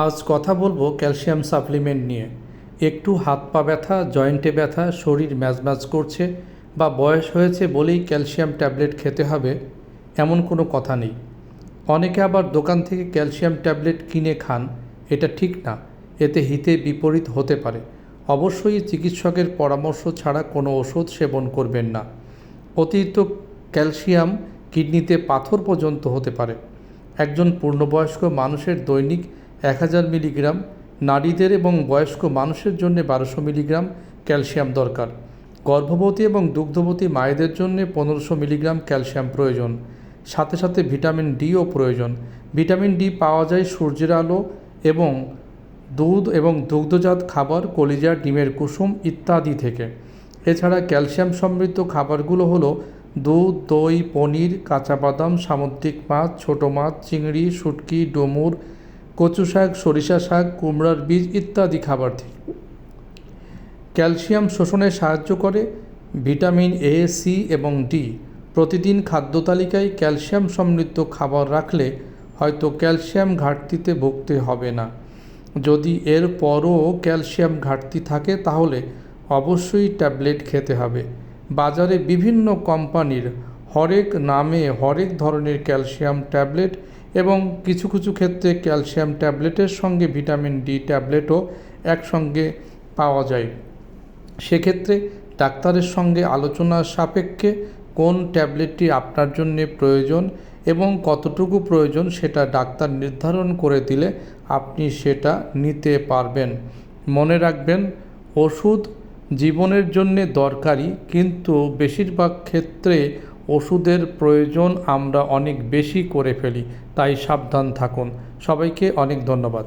আজ কথা বলব ক্যালসিয়াম সাপ্লিমেন্ট নিয়ে। একটু হাত পা ব্যথা, জয়েন্টে ব্যথা, শরীর ম্যাজম্যাজ করছে বা বয়স হয়েছে বলেই ক্যালসিয়াম ট্যাবলেট খেতে হবে, এমন কোনো কথা নেই। অনেকে আবার দোকান থেকে ক্যালসিয়াম ট্যাবলেট কিনে খান, এটা ঠিক না, এতে হিতে বিপরীত হতে পারে। অবশ্যই চিকিৎসকের পরামর্শ ছাড়া কোনো ওষুধ সেবন করবেন না। অতিরিক্ত ক্যালসিয়াম কিডনিতে পাথর পর্যন্ত হতে পারে। একজন পূর্ণবয়স্ক মানুষের দৈনিক এক হাজার মিলিগ্রাম, নারীদের এবং বয়স্ক মানুষের জন্য বারোশো মিলিগ্রাম ক্যালসিয়াম দরকার। গর্ভবতী এবং দুগ্ধবতী মায়েদের জন্য পনেরোশো মিলিগ্রাম ক্যালসিয়াম প্রয়োজন। সাথে সাথে ভিটামিন ডিও প্রয়োজন। ভিটামিন ডি পাওয়া যায় সূর্যের আলো এবং দুধ এবং দুগ্ধজাত খাবার কলিজা ডিমের কুসুম ইত্যাদি থেকে। এছাড়া ক্যালসিয়াম সমৃদ্ধ খাবারগুলো হলো দুধ, দই, পনির, কাঁচা বাদাম, সামুদ্রিক মাছ, ছোটো মাছ, চিংড়ি, শুটকি, ডুমুর কচু শাক, সরিষা শাক, কুমড়ার বীজ ইত্যাদি খাবার থেকে। ক্যালসিয়াম শোষণে সাহায্য করে, ভিটামিন এ সি এবং ডি প্রতিদিন খাদ্য তালিকায় ক্যালসিয়াম সমৃদ্ধ খাবার রাখলে হয়তো ক্যালসিয়াম ঘাটতিতে ভুগতে হবে না। যদি এর পরও ক্যালসিয়াম ঘাটতি থাকে তাহলে অবশ্যই ট্যাবলেট খেতে হবে। বাজারে বিভিন্ন কোম্পানির হরেক নামে হরেক ধরনের ক্যালসিয়াম ট্যাবলেট এবং কিছু কিছু ক্ষেত্রে ক্যালসিয়াম ট্যাবলেটের সঙ্গে ভিটামিন ডি ট্যাবলেটও একসঙ্গে পাওয়া যায়। সেক্ষেত্রে ডাক্তারের সঙ্গে আলোচনার সাপেক্ষে কোন ট্যাবলেটটি আপনার জন্য প্রয়োজন এবং কতটুকু প্রয়োজন সেটা ডাক্তার নির্ধারণ করে দিলে আপনি সেটা নিতে পারবেন। মনে রাখবেন, ওষুধ জীবনের জন্য দরকারি, কিন্তু বেশিরভাগ ক্ষেত্রে ওষুধের প্রয়োজন আমরা অনেক বেশি করে ফেলি তাই সাবধান থাকুন। সবাইকে অনেক ধন্যবাদ।